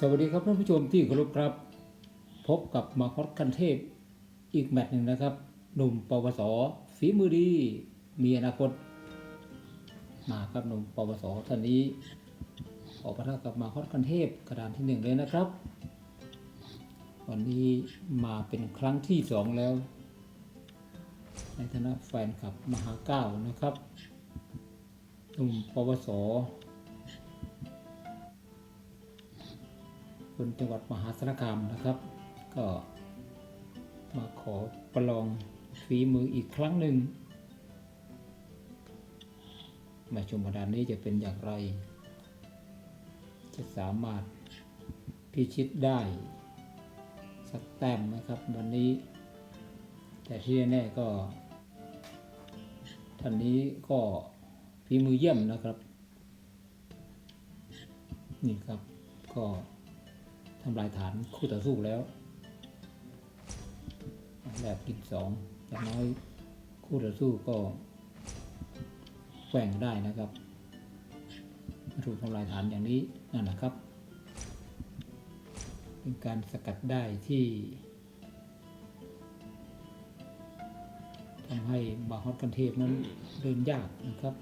สวัสดีครับท่านผู้ชมที่เคารพครับ พบกับมาคอสคันเทพอีกแมตช์หนึ่งนะครับ หนุ่มปวสฝีมือดี มีอนาคต มาครับหนุ่มปวสท่านนี้ออกปะทะกับมาคอสคันเทพกระดานที่หนึ่งเลยนะครับ วันนี้มาเป็นครั้งที่สองแล้ว ในฐานะแฟนคลับมหาเก้านะครับ หนุ่มปวส คนจังหวัดมหาสารคามนะครับ ก็มาขอประลองฝีมืออีกครั้งหนึ่งมาชมประดานนี้จะเป็นอย่างไร จะสามารถพิชิตได้ สักแต้มนะครับวันนี้ แต่ที่แน่ก็ ท่านนี้ก็ฝีมือเยี่ยมนะครับ นี่ครับก็ ทำลายฐานคู่ต่อสู้แล้วแบบกินสองอย่างน้อยคู่ต่อสู้ก็แกว่งได้นะครับถูกทำลายฐานอย่างนี้นั่นแหละครับ เป็นการสกัดได้ที่ทำให้บาฮอตกันเทพนั้นเดินยากนะครับ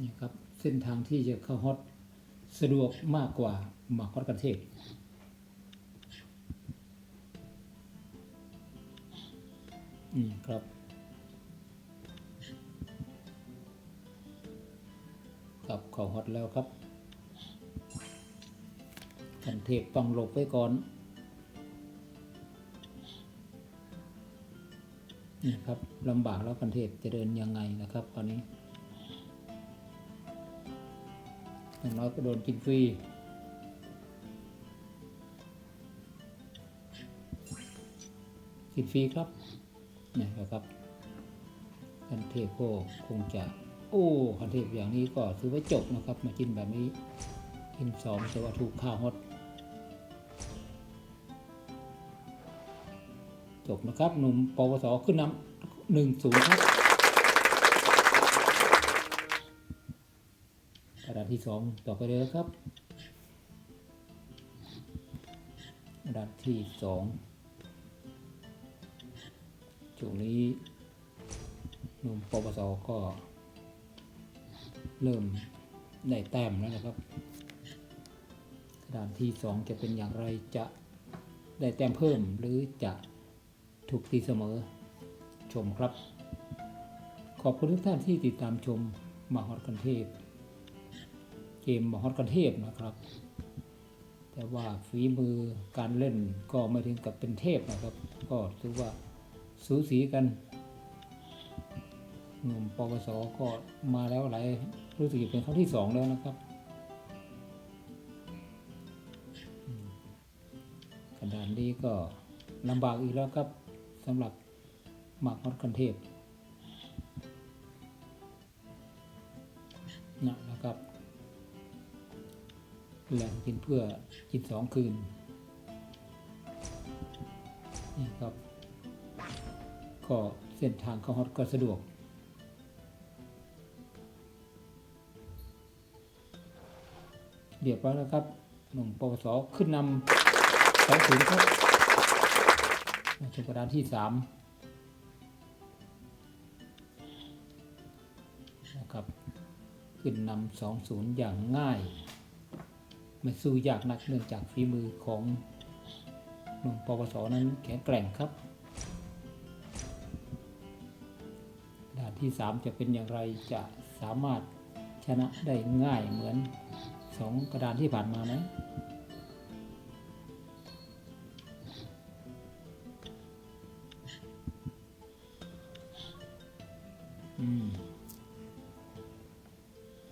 นี่ครับเส้นทางที่จะเข้าฮอตสะดวกมากกว่ามาฮอตกันเทพนี่ครับครับเข้าฮอตแล้วครับกันเทพต้องหลบไว้ก่อนนี่ครับลำบากแล้วกันเทพจะเดินยังไงนะครับตอนนี้ อย่างน้อยก็โดนกินฟรีกินฟรีครับนี่นะครับคันเทพก็คงจะโอ้คันเทพอย่างนี้ก็ถือว่าจบนะครับ มากินแบบนี้กินสองแต่ว่าถูกข้าวฮอตจบนะครับหนุ่มปวสขึ้นนำหนึ่งศูนย์ครับ กระ ดาษที่สองต่อไปเลยนะครับกระดาษที่สองช่วงนี้หนุ่มปปสก็ เริ่มได้แต้มแล้วนะครับกระดานที่สองจะเป็นอย่างไรจะได้แต้มเพิ่มหรือจะถูกตีเสมอชมครับ ขอบคุณทุกท่านที่ติดตามชมมาฮอดกันเทพ กมมหอดกันเทพนะครับ แต่ว่าฝีมือการเล่นก็ไม่ถึงกับเป็นเทพนะครับ ก็ถือว่าสูสีกันหนุ่มปวสก็มาแล้วหลายรู้สึกจเป็นครั้งที่สองแล้วนะครับกระดานนี้ก็ลำบากอีกแล้วครับสำหรับหมากฮอดกันเทพนะนะครับ หล่งกินเพื่อกินสองคืนนี่ครับ ก็เส้นทางเข้าฮอตก็สะดวก เรียบร้อยแล้วครับหนุ่มปวสขึ้นนำสองศูนย์ครับมาชมกระดานที่สามนะครับ ขึ้นนำสองศูนย์อย่างง่าย ไม่สู้ยากนักเนื่องจากฝีมือของหนุ่มปวสนั้นแข็งแกร่งครับด่านที่สามจะเป็นอย่างไรจะสามารถชนะได้ง่ายเหมือนสองกระดานที่ผ่านมาไหมอืม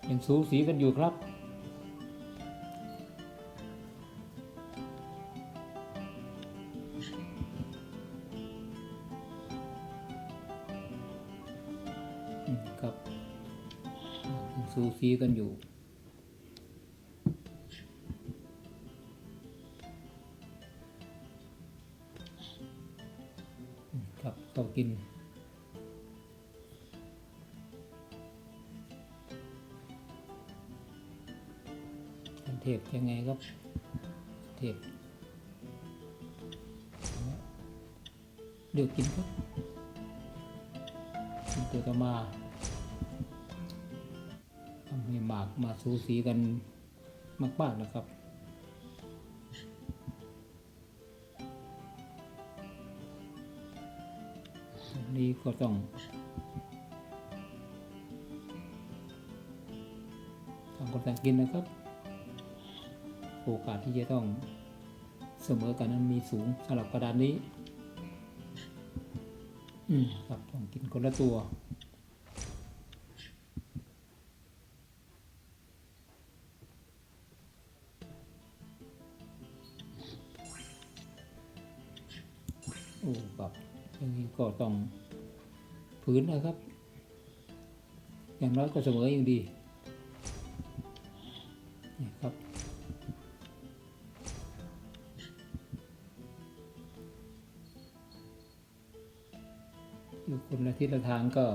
ยังสูสีกันอยู่ครับ ครับสูสีกันอยู่ครับเขากินเทพยังไงครับเทพเดือกกินครับ กินตัวต่อมาทำให้หมากมาสูสีกันมากๆนะครับนนี้ก็ต้องทางคนต่างกินนะครับ โอกาสที่จะต้องเสมอกันนั้นมีสูงสำหรับกระดานนี้ อืมครับต้องกินคนละตัว ก็ต้องฝืนนะครับ อย่างน้อยก็เสมออย่างดีนี่ครับอยู่คนละทิศละทางก็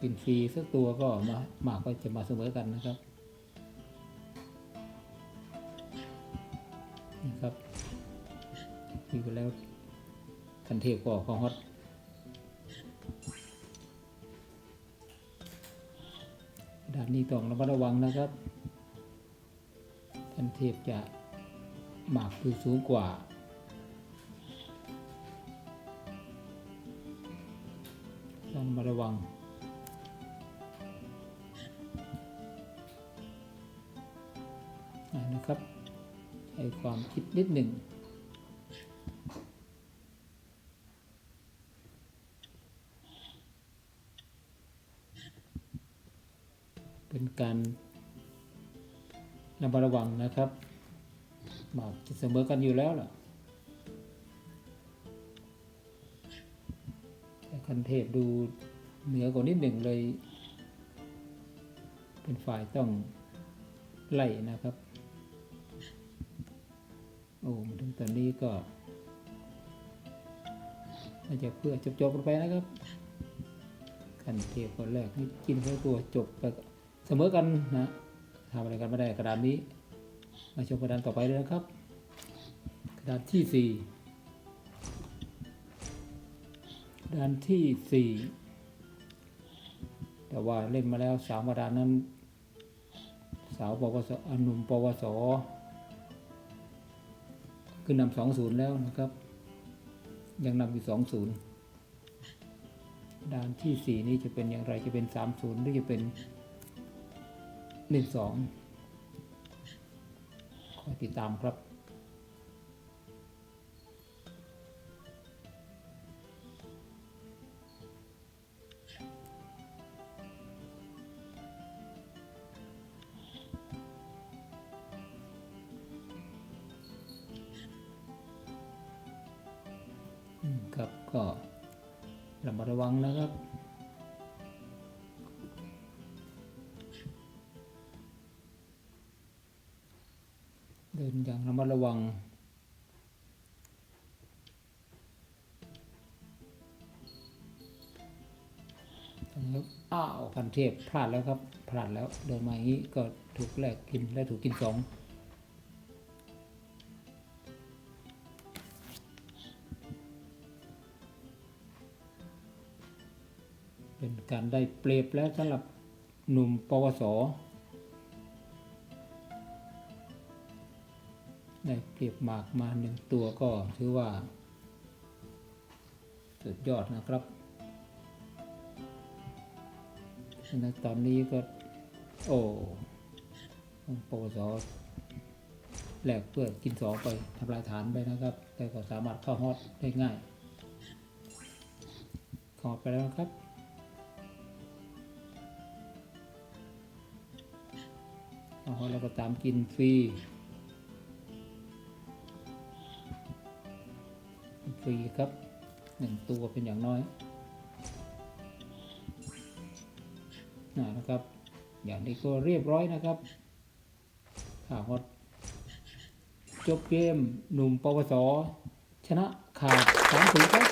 กินฟรีสักตัวก็มาหมากก็จะมาเสมอกันนะครับ มีไปแล้วคันเทพก็ขอฮอตด่านนี้ต้องระมัดระวังนะครับคันเทพจะหมากคือสูงกว่าต้องมาระวังนะครับใช้ความคิดนิดหนึ่ง การระมัดระวังนะครับหมากจะเสมอกันอยู่แล้วล่ะแต่คันเทพดูเหนือกว่านิดหนึ่งเลย เป็นฝ่ายต้องไล่นะครับ โอ้มาถึงตอนนี้ก็น่าจจะเพื่อจบๆกันไปนะครับคันเทพคนแรกนี่กินเข้ตัวจบไป เสมอกันนะทำอะไรกันไม่ได้กระดานนี้ มาชมกระดานต่อไปเลยนะครับ กระดานที่สี่กระดานที่สี่แต่ว่าเล่นมาแล้วสามกระดานนั้น สาวปวสอนุมปวสขึ้นนำสองศูนย์แล้วนะครับ ยังนำอยู่สองศูนย์ด้านที่สี่นี้จะเป็นอย่างไรจะเป็นสามศูนย์หรือจะเป็น หนึ่งสองคอยติดตามครับ ครับก็ระมัดระวังนะครับ ดินอย่างระมัดระวัง ตรงนี้อ้าวพันเทพพลาดแล้วครับ พลาดแล้วเดินมาอย่างนี้ก็ถูกแลกกินและถูกกินสองเป็นการได้เปรียบแล้วสำหรับหนุ่มปวส ได้เปรียบหมากมาหนึ่งตัวก็ถือว่า สุดยอดนะครับในตอนนี้ก็ โอ้ของปวสแหลกเพื่อกินสองไปทำลายฐานไปนะครับ แต่ก็สามารถเข้าฮอตได้ง่าย ขอไปแล้วครับเอาเราก็ตามกินฟรี ฟรีครับหนึ่งตัวเป็นอย่างน้อยนะครับ อย่างนี้ก็เรียบร้อยนะครับข่าวฮอตจบเกมหนุ่มปวส ชนะขาดสามถึงครับ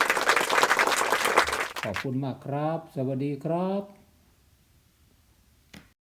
ขอบคุณมากครับ สวัสดีครับ